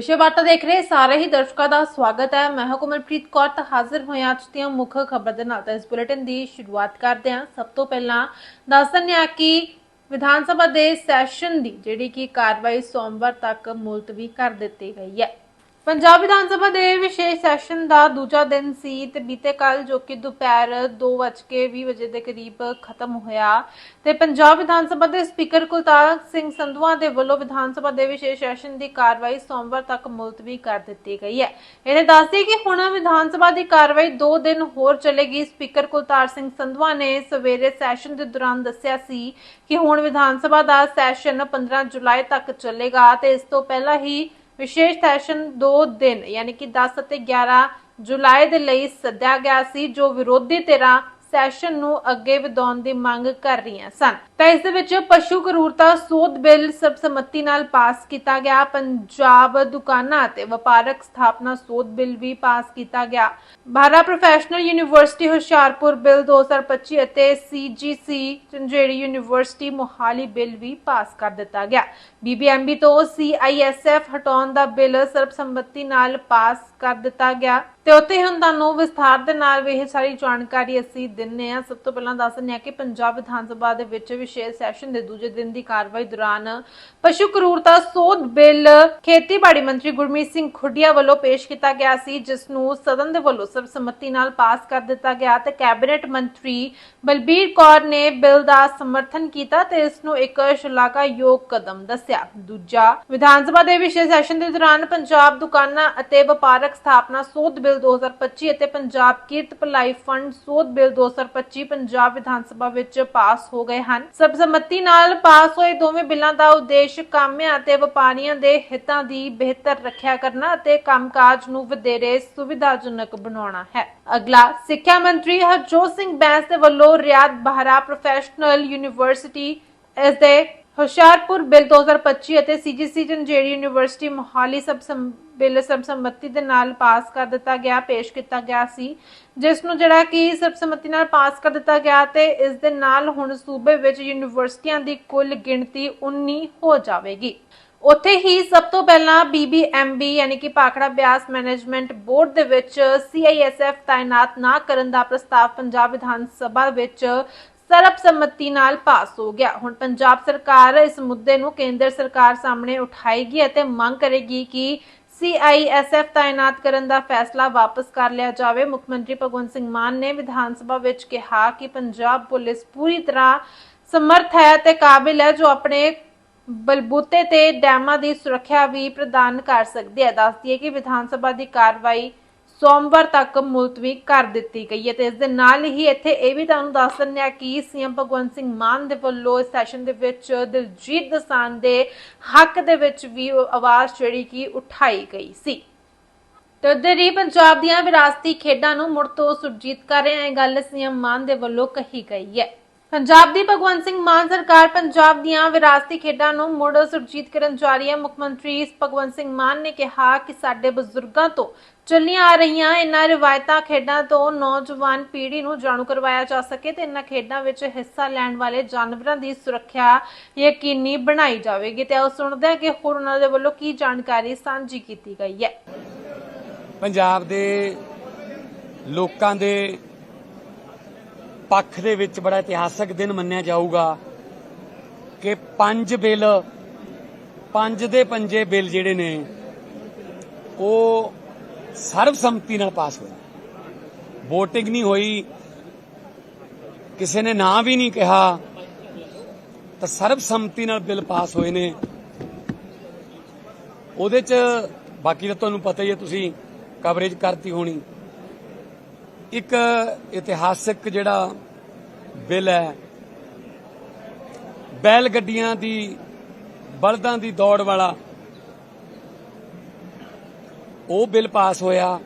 ਵਿਸ਼ੇ ਵਾਰਤਾ ਦੇਖ ਰਹੇ ਸਾਰੇ ਹੀ ਦਰਸ਼ਕਾਂ ਦਾ ਸਵਾਗਤ ਹੈ। ਮੈਂ ਹਾਂ ਕੋਮਲਪ੍ਰੀਤ ਕੌਰ, ਤਾਂ ਹਾਜ਼ਰ ਹੋਇਆ ਅੱਜ ਦੀਆਂ ਮੁੱਖ ਖਬਰ ਦੇ ਨਾਲ। ਤਾਂ ਇਸ ਬੁਲੇਟਿਨ ਦੀ ਸ਼ੁਰੂਆਤ ਕਰਦੇ ਹਾਂ। ਸਭ ਤੋਂ ਪਹਿਲਾਂ ਦੱਸ ਦਿੰਦੇ ਹਾਂ ਕਿ ਵਿਧਾਨ ਸਭਾ ਦੇ ਸੈਸ਼ਨ ਦੀ ਜਿਹੜੀ ਕਿ ਕਾਰਵਾਈ ਸੋਮਵਾਰ ਤੱਕ ਮੁਲਤਵੀ ਕਰ ਦਿੱਤੀ ਗਈ ਹੈ। ਪੰਜਾਬ ਵਿਧਾਨ ਸਭਾ ਦੇ ਵਿਸ਼ੇਸ਼ ਸੈਸ਼ਨ ਦਾ ਦੂਜਾ ਦਿਨ ਸੀ ਤੇ ਬੀਤੇ ਕੱਲ ਜੋ ਕਿ ਦੁਪਹਿਰ 2:20 ਵਜੇ ਦੇ ਕਰੀਬ ਖਤਮ ਹੋਇਆ। ਤੇ ਪੰਜਾਬ ਵਿਧਾਨ ਸਭਾ ਦੇ ਸਪੀਕਰ ਕੁਲਤਾਰ ਸਿੰਘ ਸੰਧਵਾ ਦੇ ਵੱਲੋਂ ਵਿਧਾਨ ਸਭਾ ਦੇ ਵਿਸ਼ੇਸ਼ ਸੈਸ਼ਨ ਦੀ ਕਾਰਵਾਈ ਸੋਮਵਾਰ ਤੱਕ ਮੁਲਤਵੀ ਕਰ ਦਿੱਤੀ ਗਈ ਹੈ। ਇਹਨੇ ਦੱਸਦੇ ਕਿ ਹੁਣ ਵਿਧਾਨ ਸਭਾ ਦੀ ਕਾਰਵਾਈ 2 ਦਿਨ ਹੋਰ ਚੱਲੇਗੀ। ਸਪੀਕਰ ਕੁਲਤਾਰ ਸਿੰਘ ਸੰਧਵਾ ਨੇ ਸਵੇਰੇ ਸੈਸ਼ਨ ਦੇ ਦੌਰਾਨ ਦੱਸਿਆ ਸੀ ਕਿ ਹੁਣ ਵਿਧਾਨ ਸਭਾ ਦਾ ਸੈਸ਼ਨ 15 ਜੁਲਾਈ ਤੱਕ ਚੱਲੇਗਾ ਤੇ ਇਸ ਤੋਂ ਪਹਿਲਾਂ ਹੀ ਵਿਸ਼ੇਸ਼ ਸੈਸ਼ਨ 2 ਦਿਨ, ਯਾਨੀ ਕਿ 10 ਅਤੇ 11 ਜੁਲਾਈ ਦੇ ਲਈ ਸੱਦਿਆ ਗਿਆ ਸੀ, ਜੋ ਵਿਰੋਧੀ ਧਿਰਾਂ ਸੈਸ਼ਨ ਨੂੰ ਅੱਗੇ ਵਧਾਉਣ ਦੀ ਮੰਗ ਕਰ ਰਹੀਆਂ ਸਨ। ਤਾਂ ਇਸ ਦੇ ਵਿੱਚ ਪਸ਼ੂ ਕਰੂਰਤਾ ਸੋਧ ਬਿੱਲ ਸਰਬਸੰਮਤੀ ਨਾਲ ਪਾਸ ਕੀਤਾ ਗਿਆ। ਪੰਜਾਬ ਦੁਕਾਨਾਂ ਅਤੇ ਵਪਾਰਕ ਸਥਾਪਨਾ ਸੋਧ ਬਿੱਲ ਵੀ ਪਾਸ ਕੀਤਾ ਗਿਆ। ਭਾਰਾ ਪ੍ਰੋਫੈਸ਼ਨਲ ਯੂਨੀਵਰਸਿਟੀ ਹੁਸ਼ਿਆਰਪੁਰ ਬਿੱਲ 2025 ਅਤੇ CGC Jhanjeri university Mohali bill ਵੀ ਪਾਸ ਕਰ ਦਿੱਤਾ ਗਿਆ। ਬੀਬੀਐਮਬੀ ਤੋਂ ਸੀਆਈਐਸਐਫ ਹਟਾਉਣ ਦਾ ਬਿੱਲ ਸਰਬਸੰਮਤੀ ਨਾਲ ਪਾਸ ਕਰ ਦਿੱਤਾ ਗਿਆ। ਤੇ ਉੱਥੇ ਹੁਣ ਤੁਹਾਨੂੰ ਵਿਸਥਾਰ ਦੇ ਨਾਲ ਵੀ ਇਹ ਸਾਰੀ ਜਾਣਕਾਰੀ ਅਸੀਂ ਦਿੰਨੇ ਆ ਸਭ ਤੋਂ ਪਹਿਲਾਂ ਦੱਸ ਦਿੰਨੇ ਆ ਕਿ ਪੰਜਾਬ ਵਿਧਾਨ ਸਭਾ ਦੇ ਵਿੱਚ ਵਿਸ਼ੇਸ਼ ਸੈਸ਼ਨ ਦੇ ਦੂਜੇ ਦਿਨ ਦੀ ਕਾਰਵਾਈ ਦੌਰਾਨ ਪਸ਼ੂ ਕਰੂਰਤਾ ਸੋਧ ਬਿੱਲ ਖੇਤੀਬਾੜੀ ਮੰਤਰੀ ਗੁਰਮੀਤ ਸਿੰਘ ਖੁੱਡੀਆ ਵੱਲੋਂ ਪੇਸ਼ ਕੀਤਾ ਗਿਆ ਸੀ, ਜਿਸ ਨੂੰ ਸਦਨ ਦੇ ਵੱਲੋਂ ਸਰਬਸੰਮਤੀ ਨਾਲ ਪਾਸ ਕਰ ਦਿੱਤਾ ਗਿਆ ਤੇ ਕੈਬਨਿਟ ਮੰਤਰੀ ਬਲਬੀਰ ਕੌਰ ਨੇ ਬਿੱਲ ਦਾ ਸਮਰਥਨ ਕੀਤਾ ਤੇ ਇਸ ਨੂੰ ਇੱਕ ਸ਼ਲਾਘਾਯੋਗ ਕਦਮ ਦੱਸਿਆ। ਦੂਜਾ, ਵਿਧਾਨ ਸਭਾ ਦੇ ਵਿਸ਼ੇਸ਼ ਸੈਸ਼ਨ ਦੇ ਦੌਰਾਨ ਪੰਜਾਬ ਦੁਕਾਨਾਂ ਅਤੇ ਵਪਾਰਕ ਸਥਾਪਨਾ ਸੋਧ ਬਿੱਲ 2025 ਅਤੇ ਪੰਜਾਬ ਕਿਰਤ ਭਲਾਈ ਫੰਡ ਸੋਧ ਬਿੱਲ 2025 ਪੰਜਾਬ ਵਿਧਾਨ ਸਭਾ ਵਿੱਚ ਪਾਸ ਹੋ ਗਏ ਹਨ। ਸਰਬਸੰਮਤੀ ਨਾਲ ਪਾਸ ਹੋਏ ਦੋਵੇਂ ਬਿੱਲਾਂ ਦਾ ਉਦੇਸ਼ ਕਾਮਿਆਂ ਅਤੇ ਵਪਾਰੀਆਂ ਦੇ ਹਿੱਤਾਂ ਦੀ ਬਿਹਤਰ ਰੱਖਿਆ ਕਰਨਾ ਅਤੇ ਕੰਮਕਾਜ ਨੂੰ ਵਧੇਰੇ ਸੁਵਿਧਾਜਨਕ ਬਣਾਉਣਾ ਹੈ। ਅਗਲਾ, ਸਿੱਖਿਆ ਮੰਤਰੀ ਹਰਜੋਤ ਸਿੰਘ ਬੈਂਸ ਦੇ ਵੱਲੋਂ ਰਿਆਦ ਬਹਰਾ ਪ੍ਰੋਫੈਸ਼ਨਲ ਯੂਨੀਵਰਸਿਟੀ ਇਸ ਦੇ ਹੁਸ਼ਿਆਰਪੁਰ ਬਿੱਲ 2025 ਅਤੇ ਸੀਜੀਸੀ ਜੰਜੇੜੀ ਯੂਨੀਵਰਸਿਟੀ ਮੋਹਾਲੀ ਸਬ ਬਿੱਲ ਸਰਬਸੰਮਤੀ ਦੇ ਨਾਲ ਪਾਸ ਕਰ ਦਿੱਤਾ ਗਿਆ, ਪੇਸ਼ ਕੀਤਾ ਗਿਆ ਸੀ। ਜਿਸ ਨੂੰ ਜਿਹੜਾ ਕਿ ਸਰਬਸੰਮਤੀ ਨਾਲ ਪਾਸ ਕਰ ਦਿੱਤਾ ਗਿਆ ਤੇ ਇਸ ਦੇ ਨਾਲ ਹੁਣ ਸੂਬੇ ਵਿੱਚ ਯੂਨੀਵਰਸਿਟੀਆਂ ਦੀ ਕੁੱਲ ਗਿਣਤੀ 19 ਹੋ ਜਾਵੇਗੀ। ਉੱਥੇ ਹੀ ਸਭ ਤੋਂ ਪਹਿਲਾਂ BBMB ਯਾਨੀ ਕਿ ਪਾਖੜਾ ਬਿਆਸ ਮੈਨੇਜਮੈਂਟ ਬੋਰਡ ਦੇ ਵਿੱਚ CISF ਤਾਇਨਾਤ ਨਾ ਕਰਨ ਦਾ ਪ੍ਰਸਤਾਵ ਪੰਜਾਬ ਵਿਧਾਨ ਸਭਾ ਵਿੱਚ ਸਰਬਸੰਮਤੀ ਨਾਲ ਪਾਸ ਹੋ ਗਿਆ। ਹੁਣ ਪੰਜਾਬ ਸਰਕਾਰ ਇਸ ਮੁੱਦੇ ਨੂੰ ਕੇਂਦਰ ਸਰਕਾਰ ਸਾਹਮਣੇ ਉਠਾਏਗੀ ਅਤੇ ਮੰਗ ਕਰੇਗੀ ਕਿ CISF ਤਾਇਨਾਤ ਕਰਨ ਦਾ ਫੈਸਲਾ ਵਾਪਸ ਕਰ ਲਿਆ ਜਾਵੇ। ਮੁੱਖ ਮੰਤਰੀ ਭਗਵੰਤ ਸਿੰਘ ਮਾਨ ਨੇ ਵਿਧਾਨ ਸਭਾ ਵਿੱਚ ਕਿਹਾ ਕਿ ਪੰਜਾਬ ਪੁਲਿਸ ਪੂਰੀ ਤਰ੍ਹਾਂ ਸਮਰਥ ਹੈ ਤੇ ਕਾਬਿਲ ਹੈ, ਜੋ ਆਪਣੇ ਬਲਬੂਤੇ ਤੇ ਡੈਮਾਂ ਦੀ ਸੁਰੱਖਿਆ ਵੀ ਪ੍ਰਦਾਨ ਕਰ ਸਕਦੀ ਹੈ। ਦੱਸਦੀ ਹੈ ਕਿ ਵਿਧਾਨ ਸਭਾ ਦੀ ਕਾਰਵਾਈ ਸੋਮਵਾਰ ਤੱਕ ਮੁਲਤਵੀ ਕਰ ਦਿੱਤੀ ਗਈ ਹੈ ਤੇ ਇਸ ਦੇ ਨਾਲ ਹੀ ਇੱਥੇ ਇਹ ਵੀ ਤੁਹਾਨੂੰ ਦੱਸ ਦਿੰਦੇ ਆ ਕਿ ਸੀਐਮ ਭਗਵੰਤ ਸਿੰਘ ਮਾਨ ਦੇ ਵੱਲੋਂ ਇਸ ਸੈਸ਼ਨ ਦੇ ਵਿੱਚ ਦਿਲਜੀਤ ਦਸਾਨ ਦੇ ਹੱਕ ਦੇ ਵਿੱਚ ਵੀ ਆਵਾਜ਼ ਜਿਹੜੀ ਕਿ ਉਠਾਈ ਗਈ ਸੀ। ਤੇ ਪੰਜਾਬ ਦੀਆਂ ਵਿਰਾਸਤੀ ਖੇਡਾਂ ਨੂੰ ਮੁੜ ਤੋਂ ਸੁਰਜੀਤ ਕਰ ਰਹੇ ਇਹ ਗੱਲ ਸੀਐਮ ਮਾਨ ਦੇ ਵੱਲੋਂ ਕਹੀ ਗਈ ਹੈ। ਪੰਜਾਬ ਦੀ ਭਗਵੰਤ ਸਿੰਘ ਮਾਨ ਸਰਕਾਰ ਪੰਜਾਬ ਦੀਆਂ ਵਿਰਾਸਤੀ ਖੇਡਾਂ ਨੂੰ ਮੁੜ ਸੁਰਜੀਤ ਕਰਨ ਜਾ ਰਹੀ ਹੈ। ਮੁੱਖ ਮੰਤਰੀ ਭਗਵੰਤ ਸਿੰਘ ਮਾਨ ਨੇ ਕਿਹਾ ਕਿ ਸਾਡੇ ਬਜ਼ੁਰਗਾਂ ਤੋਂ ਚੱਲੀਆਂ ਆ ਰਹੀਆਂ ਇਹਨਾਂ ਰਿਵਾਇਤਾਂ ਖੇਡਾਂ ਤੋਂ ਨੌਜਵਾਨ ਪੀੜ੍ਹੀ ਨੂੰ ਜਾਣੂ ਕਰਵਾਇਆ ਜਾ ਸਕੇ ਤੇ ਇਹਨਾਂ ਖੇਡਾਂ ਵਿੱਚ ਹਿੱਸਾ ਲੈਣ ਵਾਲੇ ਜਾਨਵਰਾਂ ਦੀ ਸੁਰੱਖਿਆ ਯਕੀਨੀ ਬਣਾਈ ਜਾਵੇਗੀ। ਤੇ ਆਓ ਸੁਣਦੇ ਹਾਂ ਕਿ ਹੋਰ ਉਹਨਾਂ ਦੇ ਵੱਲੋਂ ਕੀ ਜਾਣਕਾਰੀ ਸਾਂਝੀ ਕੀਤੀ ਗਈ ਹੈ। ਪੰਜਾਬ ਦੇ ਲੋਕਾਂ ਦੇ ਪੱਖ ਦੇ ਵਿੱਚ ਬੜਾ ਇਤਿਹਾਸਕ ਦਿਨ ਮੰਨਿਆ ਜਾਊਗਾ ਕਿ ਪੰਜ ਬਿੱਲ, ਪੰਜ ਦੇ ਪੰਜੇ ਬਿੱਲ ਜਿਹੜੇ ਨੇ, ਉਹ ਸਰਬਸੰਮਤੀ ਨਾਲ ਪਾਸ ਹੋਏ। VOTING ਨਹੀਂ ਹੋਈ, ਕਿਸੇ ਨੇ ਨਾਂ ਵੀ ਨਹੀਂ ਕਿਹਾ, ਤਾਂ ਸਰਬਸੰਮਤੀ ਨਾਲ ਬਿੱਲ ਪਾਸ ਹੋਏ ਨੇ। ਉਹਦੇ ਚ ਬਾਕੀ ਤਾਂ ਤੁਹਾਨੂੰ ਪਤਾ ਹੀ ਹੈ, ਤੁਸੀਂ ਕਵਰੇਜ ਕਰਤੀ ਹੋਣੀ। ਇੱਕ ਇਤਿਹਾਸਕ ਜਿਹੜਾ ਬਿੱਲ ਹੈ ਬੈਲ ਗੱਡੀਆਂ ਦੀ, ਬਲਦਾਂ ਦੀ ਦੌੜ ਵਾਲਾ, ਉਹ ਬਿੱਲ ਪਾਸ ਹੋਇਆ।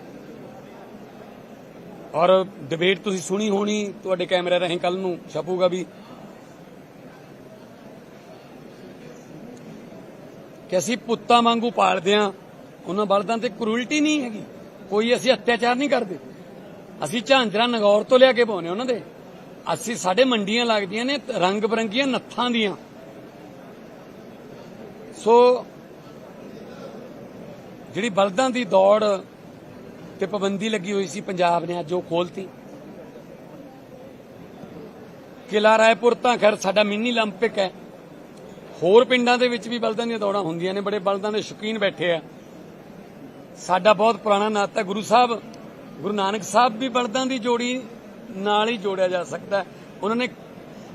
ਔਰ ਡਿਬੇਟ ਤੁਸੀਂ ਸੁਣੀ ਹੋਣੀ, ਤੁਹਾਡੇ ਕੈਮਰੇ ਰਾਹੀਂ ਕੱਲ ਨੂੰ ਛਪੂਗਾ ਵੀ ਕਿ ਅਸੀਂ ਪੁੱਤਾਂ ਵਾਂਗੂ ਪਾਲਦੇ ਆ, ਉਹਨਾਂ ਬਲਦਾਂ ਤੇ ਕਰੂਲਟੀ ਨਹੀਂ ਹੈਗੀ। ਕੋਈ ਅਸੀਂ ਅਤਿਆਚਾਰ ਨਹੀਂ ਕਰਦੇ। ਅਸੀਂ ਝਾਂਜਰਾ ਨਗੌਰ ਤੋਂ ਲਿਆ ਕੇ ਪਾਉਨੇ ਉਹਨਾਂ ਦੇ ਅਸੀਂ ਸਾਡੇ ਮੰਡੀਆਂ ਲੱਗਦੀਆਂ ਨੇ ਰੰਗ ਬਰੰਗੀਆਂ ਨੱਥਾਂ ਦੀਆਂ ਸੋ ਜਿਹੜੀ ਬਲਦਾਂ ਦੀ ਦੌੜ ਤੇ ਪਾਬੰਦੀ ਲੱਗੀ ਹੋਈ ਸੀ ਪੰਜਾਬ ਨੇ ਅੱਜ ਉਹ ਖੋਲਤੀ ਕਿਲਾ ਰਾਏਪੁਰ ਤਾਂ ਖੈਰ ਸਾਡਾ ਮਿੰਨੀ 올림픽 ਹੈ ਹੋਰ ਪਿੰਡਾਂ ਦੇ ਵਿੱਚ ਵੀ ਬਲਦਾਂ ਦੀਆਂ ਦੌੜਾਂ ਹੁੰਦੀਆਂ ਨੇ ਬੜੇ ਬਲਦਾਂ ਦੇ ਸ਼ੌਕੀਨ ਬੈਠੇ ਆ ਸਾਡਾ ਬਹੁਤ ਪੁਰਾਣਾ ਨਾਤਾ ਗੁਰੂ ਸਾਹਿਬ ਗੁਰੂ ਨਾਨਕ ਸਾਹਿਬ ਵੀ ਬਲਦਾਂ ਦੀ ਜੋੜੀ ਨਾਲ ਹੀ ਜੋੜਿਆ ਜਾ ਸਕਦਾ ਹੈ। ਉਹਨਾਂ ਨੇ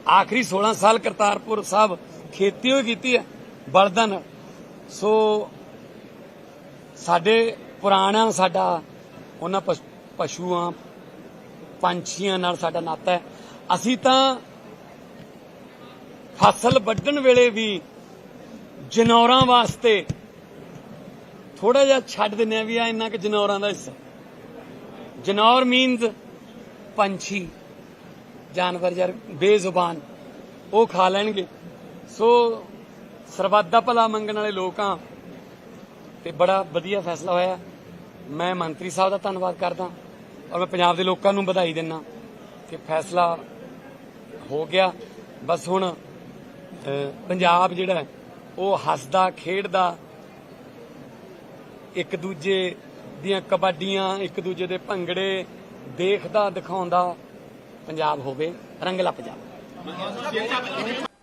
ਆਖਰੀ 16 ਸਾਲ ਕਰਤਾਰਪੁਰ ਸਾਹਿਬ ਖੇਤੀ ਹੋਈ ਕੀਤੀ ਹੈ, ਬਲਦਾਂ ਨਾਲ। ਸੋ ਸਾਡੇ ਪੁਰਾਣਾ ਸਾਡਾ ਉਹਨਾਂ ਪਸ਼ੂਆਂ, ਪੰਛੀਆਂ ਨਾਲ ਸਾਡਾ ਨਾਤਾ ਹੈ। ਅਸੀਂ ਤਾਂ ਫਸਲ ਵੱਢਣ ਵੇਲੇ ਵੀ ਜਨੌਰਾਂ ਵਾਸਤੇ ਥੋੜਾ ਜਿਹਾ ਛੱਡ ਦਿੰਨੇ ਆ ਵੀ ਆ ਇੰਨਾ ਕਿ ਜਨੌਰਾਂ ਦਾ ਹਿੱਸਾ। ਜਨੌਰ ਮੀਨਸ ਪੰਛੀ। ਜਾਨਵਰ ਯਾਰ ਬੇਜ਼ੁਬਾਨ। ਉਹ ਖਾ ਲੈਣਗੇ। ਸੋ ਸਰਬੱਤ ਦਾ ਭਲਾ ਮੰਗਣ ਵਾਲੇ ਲੋਕ ਆ। ਤੇ ਬੜਾ ਵਧੀਆ ਫੈਸਲਾ ਹੋਇਆ। ਮੈਂ ਮੰਤਰੀ ਸਾਹਿਬ ਦਾ ਧੰਨਵਾਦ ਕਰਦਾ। ਔਰ ਮੈਂ ਪੰਜਾਬ ਦੇ ਲੋਕਾਂ ਨੂੰ ਵਧਾਈ ਦਿੰਦਾ ਕਿ ਫੈਸਲਾ ਹੋ ਗਿਆ। ਬਸ ਹੁਣ ਪੰਜਾਬ ਜਿਹੜਾ ਉਹ ਹੱਸਦਾ, ਖੇਡਦਾ, ਇੱਕ ਦੂਜੇ ਦੀਆਂ ਕਬੱਡੀਆਂ ਇੱਕ ਦੂਜੇ ਦੇ ਭੰਗੜੇ ਦੇਖਦਾ ਦਿਖਾਉਂਦਾ ਪੰਜਾਬ ਹੋਵੇ ਰੰਗਲਾ ਪੰਜਾਬ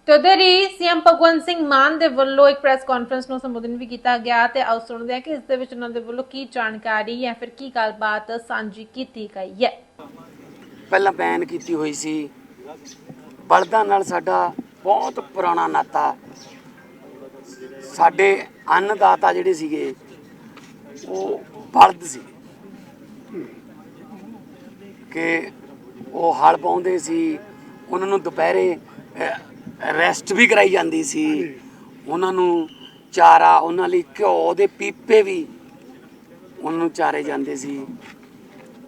ਤੇ ਉਧਰ ਹੀ ਸੀਐਮ ਭਗਵੰਤ ਸਿੰਘ ਮਾਨ ਦੇ ਵੱਲੋਂ ਇੱਕ ਪ੍ਰੈਸ ਕਾਨਫਰੰਸ ਨੂੰ ਸੰਬੋਧਨ ਵੀ ਕੀਤਾ ਗਿਆ ਤੇ ਆਓ ਸੁਣਦੇ ਹਾਂ ਕਿ ਇਸ ਦੇ ਵਿੱਚ ਉਹਨਾਂ ਦੇ ਵੱਲੋਂ ਕੀ ਜਾਣਕਾਰੀ ਜਾਂ ਫਿਰ ਕੀ ਗੱਲਬਾਤ ਸਾਂਝੀ ਕੀਤੀ ਗਈ ਹੈ। ਪਹਿਲਾਂ ਬੈਨ ਕੀਤੀ ਹੋਈ ਸੀ। ਬਲਦਾਂ ਨਾਲ ਸਾਡਾ ਬਹੁਤ ਪੁਰਾਣਾ ਨਾਤਾ। ਸਾਡੇ ਅੰਨਦਾਤਾ ਜਿਹੜੇ ਸੀਗੇ ਉਹ ਬਲਦ ਸੀ। ਕਿ ਉਹ ਹਲ ਪਾਉਂਦੇ ਸੀ, ਉਹਨਾਂ ਨੂੰ ਦੁਪਹਿਰੇ ਰੈਸਟ ਵੀ ਕਰਾਈ ਜਾਂਦੀ ਸੀ। ਉਹਨਾਂ ਨੂੰ ਚਾਰਾ, ਉਹਨਾਂ ਲਈ ਘਿਓ ਦੇ ਪੀਪੇ ਵੀ ਉਹਨਾਂ ਨੂੰ ਚਾਰੇ ਜਾਂਦੇ ਸੀ।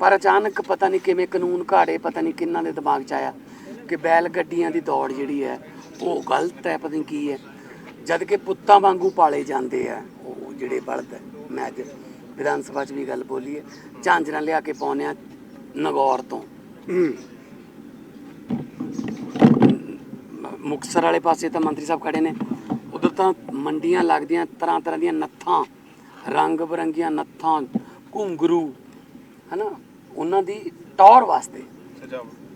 ਪਰ ਅਚਾਨਕ ਪਤਾ ਨਹੀਂ ਕਿਵੇਂ ਕਾਨੂੰਨ ਘਾੜੇ, ਪਤਾ ਨਹੀਂ ਕਿੰਨਾਂ ਦੇ ਦਿਮਾਗ 'ਚ ਆਇਆ ਕਿ ਬੈਲ ਗੱਡੀਆਂ ਦੀ ਦੌੜ ਜਿਹੜੀ ਹੈ, ਉਹ ਗਲਤ ਹੈ, ਪਤਾ ਨਹੀਂ ਕੀ ਹੈ। ਜਦ ਕਿ ਪੁੱਤਾਂ ਵਾਂਗੂ ਪਾਲੇ ਜਾਂਦੇ ਆ, ਉਹ ਜਿਹੜੇ ਬਲਦ ਹੈ, ਮੈਂ ਅੱਜ ਵਿਧਾਨ ਸਭਾ 'ਚ ਵੀ ਗੱਲ ਬੋਲੀ ਹੈ। ਝਾਂਜਰਾਂ ਲਿਆ ਕੇ ਪਾਉਂਦੇ ਆ ਨਗੌਰ ਤੋਂ। ਮ- ਮੁਕਤਸਰ ਵਾਲੇ ਪਾਸੇ ਤਾਂ ਮੰਤਰੀ ਸਾਹਿਬ ਖੜੇ ਨੇ। ਉਧਰ ਤਾਂ ਮੰਡੀਆਂ ਲੱਗਦੀਆਂ ਤਰ੍ਹਾਂ ਤਰ੍ਹਾਂ ਦੀਆਂ ਨੱਥਾਂ ਰੰਗ ਬਰੰਗੀਆਂ ਨੱਥਾਂ ਘੁੰਗਰੂ ਹਨਾ? ਉਹਨਾਂ ਦੀ ਟੌਰ ਵਾਸਤੇ।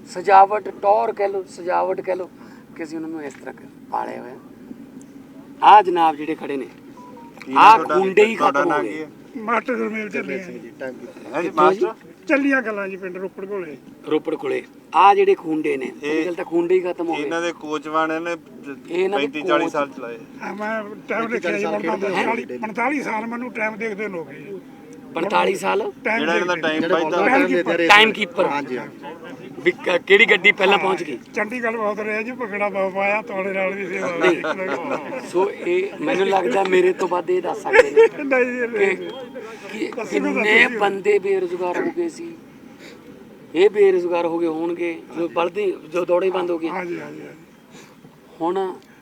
ਸਜਾਵਟ। ਟੌਰ ਕਹਿ ਲੋ ਸਜਾਵਟ ਕਹਿ ਲੋ ਕਿ ਅਸੀਂ ਉਹਨਾਂ ਨੂੰ ਇਸ ਤਰ੍ਹਾਂ ਪਾਲੇ ਹੋਏ ਆ ਜਨਾਬ ਜਿਹੜੇ ਖੜੇ ਨੇ। ਆ ਗੁੰਡੇ ਹੀ ਖਤਮ ਹੋ ਗਏ। ਮਾਸਟਰ ਗੁਰਮੇਲ ਚੱਲੇ ਆ ਜੀ। ਹੈ ਜੀ ਮਾਸਟਰ? ਚੱਲੀਆਂ ਗੱਲਾਂ ਜੀ ਪਿੰਡ ਰੋਪੜ ਕੋਲੇ। ਰੋਪੜ ਕੋਲੇ। ਆ ਜਿਹੜੇ ਖੁੰਡੇ ਨੇ ਇਹ ਗੱਲ ਤਾਂ ਖੁੰਡੇ ਹੀ ਖਤਮ ਹੋ ਗਏ। ਇਹਨਾਂ ਦੇ ਕੋਚਵਾਨ ਨੇ ਇਹਨਾਂ ਦੇ 35 40 ਕੋਚ- ਸਾਲ ਚਲਾਏ। ਆ ਮੈਂ ਟਾਈਮ ਦੇਖਿਆ ਜੀ 45 45 ਸਾਲ ਮੈਨੂੰ ਟਾਈਮ ਦੇਖਦੇ ਗਏ ਜੀ 45 ਸਾਲ? ਟਾਈਮ ਜਿਹੜਾ ਇਹਨਾਂ ਦਾ ਟਾਈਮ ਕੀ ਟਾਈਮ ਕੀਪਰ ਹਾਂਜੀ। ਵੀ ਕ- ਕਿਹੜੀ ਗੱਡੀ ਪਹਿਲਾਂ ਪਹੁੰਚ ਗਈ? ਚੰਡੀਗੜ੍ਹ ਬਹੁਤ ਰਿਹਾ ਜੀ ਭਗੜਾ ਬਹੁਤ ਪਾਇਆ ਤੁਹਾਡੇ ਨਾਲ ਵੀ ਸੇਵਾ ਨਹੀਂ ਸੋ ਇਹ ਮੈਨੂੰ ਲੱਗਦਾ ਮੇਰੇ ਤੋਂ ਵੱਧ ਇਹ ਦੱਸ ਸਕਦੇ ਨੇ ਕਿ ਨਹੀਂ। ਕਿ ਕਿੰਨੇ ਬੰਦੇ ਬੇਰੁਜ਼ਗਾਰ ਹੋ ਗਏ ਸੀ? ਇਹ ਬੇਰੁਜ਼ਗਾਰ ਹੋ ਗਏ ਹੋਣਗੇ ਜੋ ਬਲਦੀ ਜੋ ਦੌੜੇ ਬੰਦ ਹੋ ਗਏ। ਹਾਂਜੀ ਹਾਂਜੀ ਹਾਂਜੀ। ਹੁਣ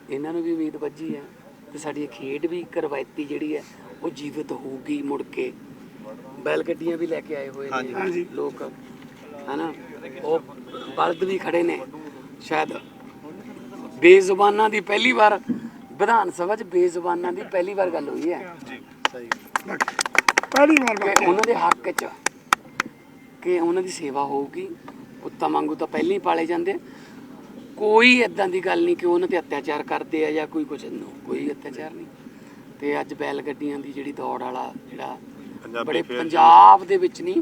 ਇਹਨਾਂ ਨੂੰ ਵੀ ਉਮੀਦ ਵੱਜੀ ਹੈ ਕਿ ਸਾਡੀ ਇਹ ਖੇਡ ਵੀ ਇੱਕ ਰਵਾਇਤੀ ਜਿਹੜੀ ਹੈ ਉਹ ਜੀਵਿਤ ਹੋਊਗੀ ਮੁੜ ਕੇ। ਬੈਲ ਗੱਡੀਆਂ ਵੀ ਲੈ ਕੇ ਆਏ ਹੋਏ ਨੇ ਹਾਂਜੀ। ਲੋਕ। ਹਨਾ? ਉਹ ਬਲਦ ਵੀ ਖੜੇ ਨੇ ਸ਼ਾਇਦ ਬੇਜ਼ੁਬਾਨਾਂ ਦੀ ਪਹਿਲੀ ਵਾਰ ਵਿਧਾਨ ਸਭਾ 'ਚ ਬੇਜ਼ੁਬਾਨਾਂ ਦੀ ਪਹਿਲੀ ਵਾਰ ਗੱਲ ਹੋਈ ਹੈ। ਪਹਿਲੀ ਵਾਰ ਕਿ ਉਹਨਾਂ ਦੇ ਹੱਕ 'ਚ ਕਿ ਉਹਨਾਂ ਦੀ ਸੇਵਾ ਹੋਊਗੀ ਪੁੱਤਾਂ ਵਾਂਗੂ ਤਾਂ ਪਹਿਲਾਂ ਹੀ ਪਾਲੇ ਜਾਂਦੇ। ਕੋਈ ਇਦਾਂ ਦੀ ਗੱਲ ਨਹੀਂ ਕਿ ਉਹਨਾਂ ਤੇ ਅਤਿਆਚਾਰ ਕਰਦੇ ਆ ਜਾਂ ਕੋਈ ਕੁਝ ਨੂੰ ਕੋਈ ਅਤਿਆਚਾਰ ਨਹੀਂ। ਤੇ ਅੱਜ ਬੈਲ ਗੱਡੀਆਂ ਦੀ ਜਿਹੜੀ ਦੌੜ ਵਾਲਾ ਜਿਹੜਾ ਬੜੇ ਪੰਜਾਬ ਦੇ ਵਿੱਚ ਨਹੀਂ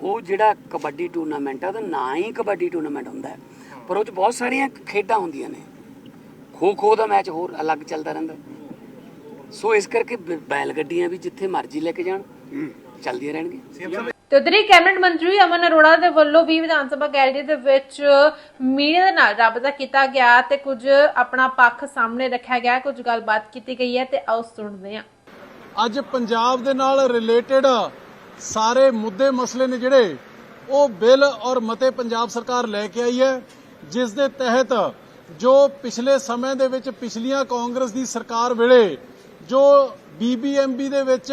ਉਹ ਜਿਹੜਾ ਕਬੱਡੀ ਟੂਰਨਾਮੈਂਟ ਆ ਉਹਦਾ ਨਾਂ ਹੀ ਕਬੱਡੀ ਟੂਰਨਾਮੈਂਟ ਹੁੰਦਾ ਹੈ। ਪਰ ਉਹ ਚ ਬਹੁਤ ਸਾਰੀਆਂ ਖੇਡਾਂ ਹੁੰਦੀਆਂ ਨੇ। ਖੋ ਖੋ ਦਾ ਮੈਚ ਹੋਰ ਅਲੱਗ ਚੱਲਦਾ ਰਹਿੰਦਾ ਸੋ ਇਸ ਕਰਕੇ ਬ- ਬੈਲ ਗੱਡੀਆਂ ਵੀ ਜਿੱਥੇ ਮਰਜ਼ੀ ਲੈ ਕੇ ਜਾਣ ਚੱਲਦੀਆਂ ਰਹਿਣਗੀਆਂ। ਤੇ ਉਧਰੀ ਕੈਬਨਿਟ ਮੰਤਰੀ ਅਮਨ ਅਰੋੜਾ ਦੇ ਵੱਲੋਂ ਵੀ ਵਿਧਾਨ ਸਭਾ ਗੈਲਰੀ ਦੇ ਵਿੱਚ ਮੀਡੀਆ ਦੇ ਨਾਲ ਰਾਬਤਾ ਕੀਤਾ ਗਿਆ ਤੇ ਕੁਝ ਆਪਣਾ ਪੱਖ ਸਾਹਮਣੇ ਰੱਖਿਆ ਗਿਆ ਕੁਝ ਗੱਲਬਾਤ ਕੀਤੀ ਗਈ ਹੈ ਤੇ ਆਓ ਸੁਣਦੇ ਹਾਂ। ਅੱਜ ਪੰਜਾਬ ਦੇ ਨਾਲ ਰਿਲੇਟਡ ਸਾਰੇ ਮੁੱਦੇ ਮਸਲੇ ਨੇ ਜਿਹੜੇ, ਉਹ ਬਿੱਲ ਔਰ ਮਤੇ ਪੰਜਾਬ ਸਰਕਾਰ ਲੈ ਕੇ ਆਈ ਹੈ, ਜਿਸ ਦੇ ਤਹਿਤ ਜੋ ਪਿਛਲੇ ਸਮੇਂ ਦੇ ਵਿੱਚ ਪਿਛਲੀਆਂ ਕਾਂਗਰਸ ਦੀ ਸਰਕਾਰ ਵੇਲੇ ਜੋ ਬੀਬੀਐਮਬੀ ਦੇ ਵਿੱਚ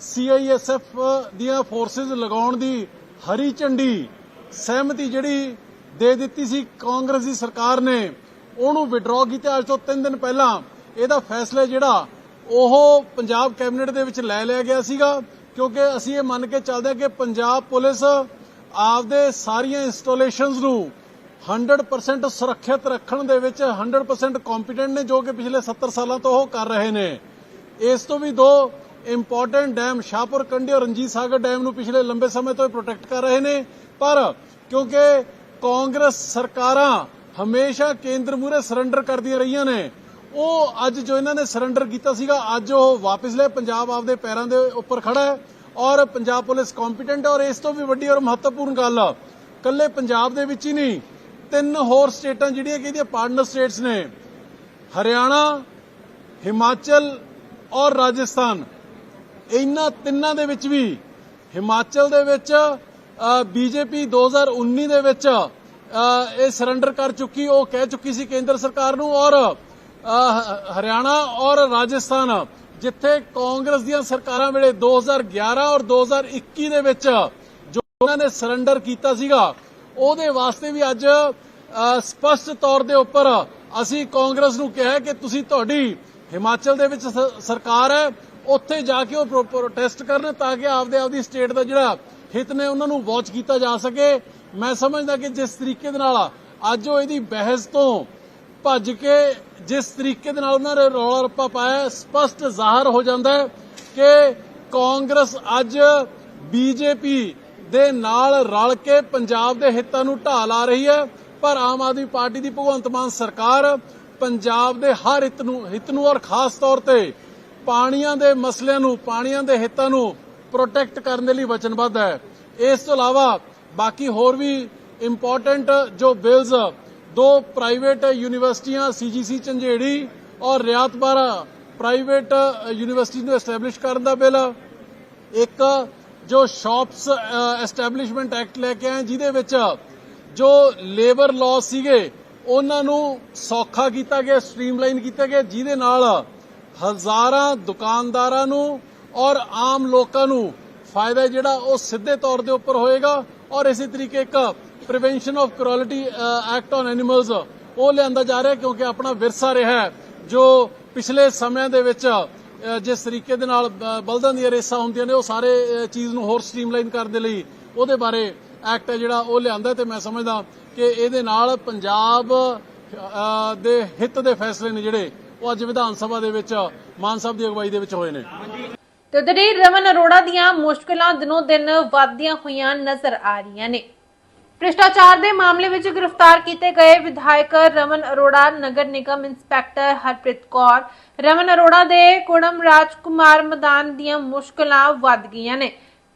ਸੀਆਈਐਸਐਫ ਦੀਆਂ ਫੋਰਸਸ ਲਗਾਉਣ ਦੀ ਹਰੀ ਝੰਡੀ ਸਹਿਮਤੀ ਜਿਹੜੀ ਦੇ ਦਿੱਤੀ ਸੀ ਕਾਂਗਰਸ ਦੀ ਸਰਕਾਰ ਨੇ, ਉਹਨੂੰ ਵਿਡਰਾਅ ਕੀਤਾ। ਅੱਜ ਤੋਂ 3 ਦਿਨ ਪਹਿਲਾਂ ਇਹਦਾ ਫੈਸਲਾ ਜਿਹੜਾ, ਉਹ ਪੰਜਾਬ ਕੈਬਨਿਟ ਦੇ ਵਿੱਚ ਲੈ ਲਿਆ ਗਿਆ ਸੀਗਾ। ਕਿਉਂਕਿ ਅਸੀਂ ਇਹ ਮੰਨ ਕੇ ਚੱਲਦੇ ਹਾਂ ਕਿ ਪੰਜਾਬ ਪੁਲਿਸ ਆਪਦੇ ਸਾਰੀਆਂ ਇੰਸਟਾਲੇਸ਼ਨਸ ਨੂੰ 100% ਸੁਰੱਖਿਅਤ ਰੱਖਣ ਦੇ ਵਿੱਚ 100% ਕੰਪੀਟੈਂਟ ਨੇ, ਜੋ ਕਿ ਪਿਛਲੇ 70 ਸਾਲਾਂ ਤੋਂ ਉਹ ਕਰ ਰਹੇ ਨੇ। ਇਸ ਤੋਂ ਵੀ ਦੋ ਇੰਪੋਰਟੈਂਟ ਡੈਮ ਸ਼ਾਹਪੁਰ ਕੰਡੀ ਔਰ ਰਣਜੀਤ ਸਾਗਰ ਡੈਮ ਨੂੰ ਪਿਛਲੇ ਲੰਬੇ ਸਮੇਂ ਤੋਂ ਪ੍ਰੋਟੈਕਟ ਕਰ ਰਹੇ ਨੇ। ਪਰ ਕਿਉਂਕਿ ਕਾਂਗਰਸ ਸਰਕਾਰਾਂ ਹਮੇਸ਼ਾ ਕੇਂਦਰ ਮੂਰੇ ਸਰੈਂਡਰ ਕਰਦੀਆਂ ਰਹੀਆਂ ਨੇ ਉਹ ਅੱਜ ਜੋ ਇਹਨਾਂ ਨੇ ਸਰੈਂਡਰ ਕੀਤਾ ਸੀਗਾ, ਅੱਜ ਉਹ ਵਾਪਸ ਲੈ ਪੰਜਾਬ ਆਪਦੇ ਪੈਰਾਂ ਦੇ ਉੱਪਰ ਖੜਾ ਹੈ ਔਰ ਪੰਜਾਬ ਪੁਲਿਸ ਕੰਪੀਟੈਂਟ ਔਰ ਇਸ ਤੋਂ ਵੀ ਵੱਡੀ ਔਰ ਮਹੱਤਵਪੂਰਨ ਗੱਲ ਕੱਲੇ ਪੰਜਾਬ ਦੇ ਵਿੱਚ ਹੀ ਨਹੀਂ, ਤਿੰਨ ਹੋਰ ਸਟੇਟਾਂ ਜਿਹੜੀਆਂ ਕਿ ਪਾਰਟਨਰ ਸਟੇਟਸ ਨੇ, ਹਰਿਆਣਾ, ਹਿਮਾਚਲ ਔਰ ਰਾਜਸਥਾਨ। ਇਹਨਾਂ ਤਿੰਨਾਂ ਦੇ ਵਿੱਚ ਵੀ, ਹਿਮਾਚਲ ਦੇ ਵਿੱਚ ਬੀਜੇਪੀ 2019 ਦੇ ਵਿੱਚ ਇਹ ਸਰੈਂਡਰ ਕਰ ਚੁੱਕੀ, ਉਹ ਕਹਿ ਚੁੱਕੀ ਸੀ ਕੇਂਦਰ ਸਰਕਾਰ ਨੂੰ ਔਰ ਹਰਿਆਣਾ ਔਰ ਰਾਜਸਥਾਨ, ਜਿੱਥੇ ਕਾਂਗਰਸ ਦੀਆਂ ਸਰਕਾਰਾਂ ਵੇਲੇ 2011 ਔਰ 2021 ਦੇ ਵਿੱਚ ਜੋ ਉਹਨਾਂ ਨੇ ਸਰੈਂਡਰ ਕੀਤਾ ਸੀਗਾ, ਉਹਦੇ ਵਾਸਤੇ ਵੀ ਅੱਜ ਸਪਸ਼ਟ ਤੌਰ ਦੇ ਉੱਪਰ ਅਸੀਂ ਕਾਂਗਰਸ ਨੂੰ ਕਿਹਾ ਕਿ ਤੁਸੀਂ ਤੁਹਾਡੀ ਹਿਮਾਚਲ ਦੇ ਵਿੱਚ ਸਰਕਾਰ ਹੈ, ਉੱਥੇ ਜਾ ਕੇ ਉਹ ਪ੍ਰੋਟੈਸਟ ਕਰਨ ਤਾਂ ਕਿ ਆਪਦੇ ਆਪਦੀ ਸਟੇਟ ਦਾ ਜਿਹੜਾ ਹਿੱਤ ਨੇ ਉਹਨਾਂ ਨੂੰ ਵਾਚ ਕੀਤਾ ਜਾ ਸਕੇ। ਮੈਂ ਸਮਝਦਾ ਕਿ ਜਿਸ ਤਰੀਕੇ ਦੇ ਨਾਲ ਅੱਜ ਉਹ ਇਹਦੀ ਬਹਿਸ ਤੋਂ ਭੱਜ ਕੇ ਜਿਸ ਤਰੀਕੇ ਦੇ ਨਾਲ ਉਹਨਾਂ ਨੇ ਰੌਲਾ ਰੱਪਾ ਪਾਇਆ, ਸਪਸ਼ਟ ਜ਼ਾਹਰ ਹੋ ਜਾਂਦਾ ਹੈ ਕਿ ਕਾਂਗਰਸ ਅੱਜ ਬੀਜੇਪੀ ਦੇ ਨਾਲ ਰਲ ਕੇ ਪੰਜਾਬ ਦੇ ਹਿੱਤਾਂ ਨੂੰ ਢਾਹ ਲਾ ਰਹੀ ਹੈ, ਪਰ ਆਮ ਆਦਮੀ ਪਾਰਟੀ ਦੀ ਭਗਵੰਤ ਮਾਨ ਸਰਕਾਰ ਪੰਜਾਬ ਦੇ ਹਰ ਹਿੱਤ ਨੂੰ ਹਿੱਤ ਨੂੰ ਔਰ ਖਾਸ ਤੌਰ ਤੇ ਪਾਣੀਆਂ ਦੇ ਮਸਲਿਆਂ ਨੂੰ, ਪਾਣੀਆਂ ਦੇ ਹਿੱਤਾਂ ਨੂੰ ਪ੍ਰੋਟੈਕਟ ਕਰਨ ਦੇ ਲਈ ਵਚਨਬੱਧ ਹੈ। ਇਸ ਤੋਂ ਇਲਾਵਾ ਬਾਕੀ ਹੋਰ ਵੀ ਇੰਪੋਰਟੈਂਟ ਜੋ ਬਿਲਸ ਦੋ ਪ੍ਰਾਈਵੇਟ ਯੂਨੀਵਰਸਿਟੀਆਂ ਸੀਜੀਸੀ ਝੰਜੇੜੀ ਔਰ ਰਿਆਤ ਬਾਰਾ ਪ੍ਰਾਈਵੇਟ ਯੂਨੀਵਰਸਿਟੀ ਨੂੰ ਐਸਟੈਬਲਿਸ਼ ਕਰਨ ਦਾ ਬਿੱਲ ਇੱਕ ਜੋ ਸ਼ਾਪਸ ਐਸਟੈਬਲਿਸ਼ਮੈਂਟ ਐਕਟ ਲੈ ਕੇ ਆਏ, ਜਿਹਦੇ ਵਿੱਚ ਜੋ ਲੇਬਰ ਲਾਅ ਸੀਗੇ, ਉਹਨਾਂ ਨੂੰ ਸੌਖਾ ਕੀਤਾ ਗਿਆ ਸਟ੍ਰੀਮਲਾਈਨ ਕੀਤਾ ਗਿਆ, ਜਿਹਦੇ ਨਾਲ ਹਜ਼ਾਰਾਂ ਦੁਕਾਨਦਾਰਾਂ ਨੂੰ ਔਰ ਆਮ ਲੋਕਾਂ ਨੂੰ ਫਾਇਦਾ ਜਿਹੜਾ ਉਹ ਸਿੱਧੇ ਤੌਰ ਦੇ ਉੱਪਰ ਹੋਏਗਾ। ਔਰ ਇਸੇ ਤਰੀਕੇ ਇੱਕ prevention of cruelty act on animals ਉਹ ਲਿਆਂਦਾ ਜਾ ਰਿਹਾ ਕਿਉਂਕਿ ਆਪਣਾ ਵਿਰਸਾ ਰਿਹਾ ਜੋ ਪਿਛਲੇ ਸਮਿਆਂ ਦੇ ਵਿੱਚ ਜਿਸ ਤਰੀਕੇ ਦੇ ਨਾਲ ਬਲਦਾਂ ਦੀਆਂ ਰੇਸਾਂ ਹੁੰਦੀਆਂ ਨੇ, ਉਹ ਸਾਰੇ ਚੀਜ਼ ਨੂੰ ਹੋਰ ਸਟ੍ਰੀਮਲਾਈਨ ਕਰਨ ਦੇ ਲਈ ਉਹਦੇ ਬਾਰੇ ਐਕਟ ਹੈ ਜਿਹੜਾ ਉਹ ਲਿਆਂਦਾ ਤੇ ਮੈਂ ਸਮਝਦਾ ਕਿ ਇਹਦੇ ਨਾਲ ਪੰਜਾਬ ਦੇ ਹਿੱਤ ਦੇ ਫੈਸਲੇ ਨੇ ਜਿਹੜੇ, ਉਹ ਅੱਜ ਵਿਧਾਨ ਸਭਾ ਦੇ ਵਿੱਚ, ਮਾਨ ਸਾਹਿਬ ਦੀ ਅਗਵਾਈ ਦੇ ਵਿੱਚ ਹੋਏ ਨੇ। ਤੇ ਉਧਰੀ ਰਮਨ ਅਰੋੜਾ ਦੀਆਂ ਮੁਸ਼ਕਲਾਂ ਦਿਨੋਂ ਦਿਨ ਵਧਦੀਆਂ ਹੋਈਆਂ ਨਜ਼ਰ ਆ ਰਹੀਆਂ ਨੇ। ਭ੍ਰਿਸ਼ਟਾਚਾਰ ਦੇ ਮਾਮਲੇ ਵਿੱਚ ਗ੍ਰਿਫਤਾਰ ਕੀਤੇ ਗਏ ਵਿਧਾਇਕ ਰਮਨ ਅਰੋੜਾ, ਨਗਰ ਨਿਗਮ ਇੰਸਪੈਕਟਰ ਹਰਪ੍ਰੀਤ ਕੌਰ। ਰਮਨ ਅਰੋੜਾ ਦੇ ਕੁੜਮ ਰਾਜਕੁਮਾਰ ਮਦਾਨ ਦੀਆਂ ਮੁਸ਼ਕਲਾਂ ਵੱਧ ਗਈਆਂ ਨੇ।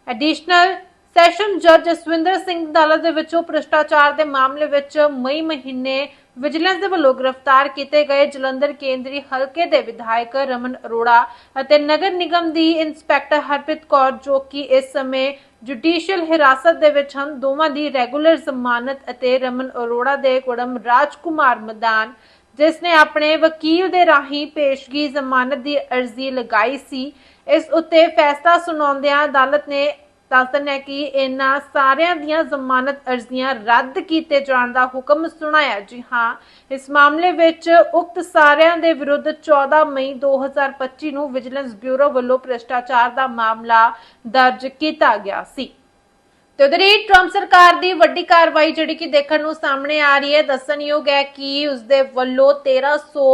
ਐਡੀਸ਼ਨਲ ਸੈਸ਼ਨ ਜੱਜ ਜਸਵਿੰਦਰ ਸਿੰਘ ਅਦਾਲਤ ਦੇ ਵਿੱਚੋਂ ਭ੍ਰਿਸ਼ਟਾਚਾਰ ਦੇ ਮਾਮਲੇ ਵਿੱਚ ਮਈ ਮਹੀਨੇ ਵਿਜੀਲੈਂਸ ਦੇ ਵੱਲੋਂ ਗ੍ਰਿਫਤਾਰ ਕੀਤੇ ਗਏ ਜਲੰਧਰ ਕੇਂਦਰੀ ਹਲਕੇ ਦੇ ਵਿਧਾਇਕ ਰਮਨ ਅਰੋੜਾ ਅਤੇ ਨਗਰ ਨਿਗਮ ਦੀ ਇੰਸਪੈਕਟਰ ਹਰਪ੍ਰੀਤ ਕੌਰ, ਜੋ ਕਿ ਇਸ ਸਮੇਂ ਜੁਡੀਸ਼ੀਅਲ ਹਿਰਾਸਤ ਦੇ ਵਿੱਚ ਹਨ, ਦੋਵਾਂ ਦੀ ਰੈਗੂਲਰ ਜ਼ਮਾਨਤ ਅਤੇ ਰਮਨ ਅਰੋੜਾ ਦੇ ਕੁੜਮ ਰਾਜਕੁਮਾਰ ਮਦਾਨ, ਜਿਸ ਨੇ ਆਪਣੇ ਵਕੀਲ ਦੇ ਰਾਹੀਂ ਪੇਸ਼ਗੀ ਜ਼ਮਾਨਤ ਦੀ ਅਰਜ਼ੀ ਲਗਾਈ ਸੀ। ਇਸ ਉੱਤੇ ਫੈਸਲਾ ਸੁਣਾਉਂਦਿਆਂ ਅਦਾਲਤ ਨੇ ਦੱਸ ਦਿੰਦੇ ਕਿ ਇਹਨਾਂ ਸਾਰਿਆਂ ਦੀਆਂ ਜ਼ਮਾਨਤ ਅਰਜ਼ੀਆਂ ਰੱਦ ਕੀਤੇ ਜਾਣ ਦਾ ਹੁਕਮ ਸੁਣਾਇਆ। ਜੀ ਹਾਂ, ਇਸ ਮਾਮਲੇ ਵਿੱਚ ਉਕਤ ਸਾਰਿਆਂ ਦੇ ਵਿਰੁੱਧ 14 ਮਈ 2025 ਨੂੰ ਵਿਜੀਲੈਂਸ ਬਿਊਰੋ ਵੱਲੋਂ ਭ੍ਰਿਸ਼ਟਾਚਾਰ ਦਾ ਮਾਮਲਾ ਦਰਜ ਕੀਤਾ ਗਿਆ ਸੀ। ਤੇ ਉਧਰ ਹੀ ਟਰੰਪ ਸਰਕਾਰ ਦੀ ਵੱਡੀ ਕਾਰਵਾਈ ਜਿਹੜੀ ਕਿ ਦੇਖਣ ਨੂੰ ਸਾਹਮਣੇ ਆ ਰਹੀ ਹੈ, ਦੱਸਣਯੋਗ ਹੈ ਕਿ ਉਸ ਦੇ ਵੱਲੋਂ 1300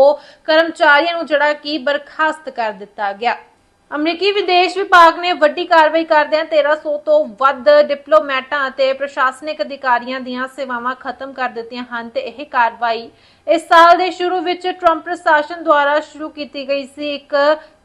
ਕਰਮਚਾਰੀਆਂ ਨੂੰ ਜਿਹੜਾ ਕਿ ਬਰਖਾਸਤ ਕਰ ਦਿੱਤਾ ਗਿਆ। ਅਮਰੀਕੀ ਵਿਦੇਸ਼ ਵਿਭਾਗ ਨੇ ਵੱਡੀ ਕਾਰਵਾਈ ਕਰਦਿਆਂ 1300 ਤੋਂ ਵੱਧ ਡਿਪਲੋਮੈਟਾਂ ਅਤੇ ਪ੍ਰਸ਼ਾਸਨਿਕ ਅਧਿਕਾਰੀਆਂ ਦੀਆਂ ਸੇਵਾਵਾਂ ਖਤਮ ਕਰ ਦਿੱਤੀਆਂ ਹਨ ਤੇ ਇਹ ਕਾਰਵਾਈ ਇਸ ਸਾਲ ਦੇ ਸ਼ੁਰੂ ਵਿੱਚ ਟਰੰਪ ਪ੍ਰਸ਼ਾਸਨ ਦੁਆਰਾ ਸ਼ੁਰੂ ਕੀਤੀ ਗਈ ਸੀ। ਇੱਕ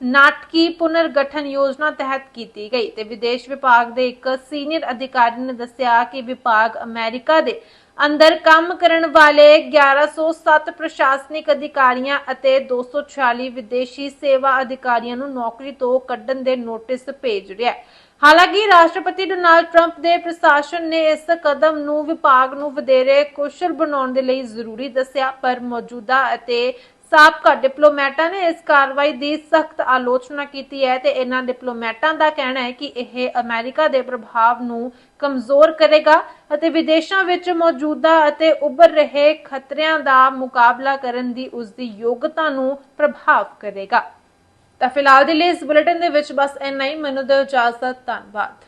ਨਾਟਕੀ ਪੁਨਰਗਠਨ ਯੋਜਨਾ ਤਹਿਤ ਕੀਤੀ ਗਈ ਤੇ ਵਿਦੇਸ਼ ਵਿਭਾਗ ਦੇ ਇੱਕ ਸੀਨੀਅਰ ਅਧਿਕਾਰੀ ਨੇ ਦੱਸਿਆ ਕਿ ਵਿਭਾਗ ਅਮਰੀਕਾ ਦੇ ਅੰਦਰ ਕੰਮ ਕਰਨ ਵਾਲੇ 1107 ਪ੍ਰਸ਼ਾਸਨਿਕ ਅਧਿਕਾਰੀਆਂ ਅਤੇ 246 ਵਿਦੇਸ਼ੀ ਸੇਵਾ ਅਧਿਕਾਰੀਆਂ ਨੂੰ ਨੌਕਰੀ ਤੋਂ ਕੱਢਣ ਦੇ ਨੋਟਿਸ ਭੇਜ ਰਿਹਾ ਹੈ। ਹਾਲਾਂਕਿ ਰਾਸ਼ਟਰਪਤੀ ਡੋਨਾਲਡ ਟਰੰਪ ਦੇ ਪ੍ਰਸ਼ਾਸਨ ਨੇ ਇਸ ਕਦਮ ਨੂੰ ਵਿਭਾਗ ਨੂੰ ਵਧੇਰੇ ਕੁਸ਼ਲ ਬਣਾਉਣ ਦੇ ਲਈ ਜ਼ਰੂਰੀ ਦੱਸਿਆ, ਪਰ ਮੌਜੂਦਾ ਅਤੇ ਸਾਬਕਾ ਡਿਪਲੋਮੈਟਾਂ ਨੇ ਇਸ ਕਾਰਵਾਈ ਦੀ ਸਖਤ ਆਲੋਚਨਾ ਕੀਤੀ ਹੈ ਤੇ ਇਹਨਾਂ ਡਿਪਲੋਮੈਟਾਂ ਦਾ ਕਹਿਣਾ ਹੈ ਕਿ ਇਹ ਅਮਰੀਕਾ ਦੇ ਪ੍ਰਭਾਵ ਨੂੰ ਕਮਜ਼ੋਰ ਕਰੇਗਾ ਅਤੇ ਵਿਦੇਸ਼ਾਂ ਵਿੱਚ ਮੌਜੂਦਾ ਅਤੇ ਉੱਭਰ ਰਹੇ ਖਤਰਿਆਂ ਦਾ ਮੁਕਾਬਲਾ ਕਰਨ ਦੀ ਉਸ ਦੀ ਯੋਗਤਾ ਨੂੰ ਪ੍ਰਭਾਵ ਕਰੇਗਾ। ਤਾਂ ਫਿਲਹਾਲ ਦੇ ਲਈ ਇਸ ਬੁਲੇਟਿਨ ਦੇ ਵਿੱਚ ਬਸ ਇੰਨਾ ਹੀ। ਮੈਨੂੰ ਦਿਓ ਇਜਾਜ਼ਤ। ਧੰਨਵਾਦ।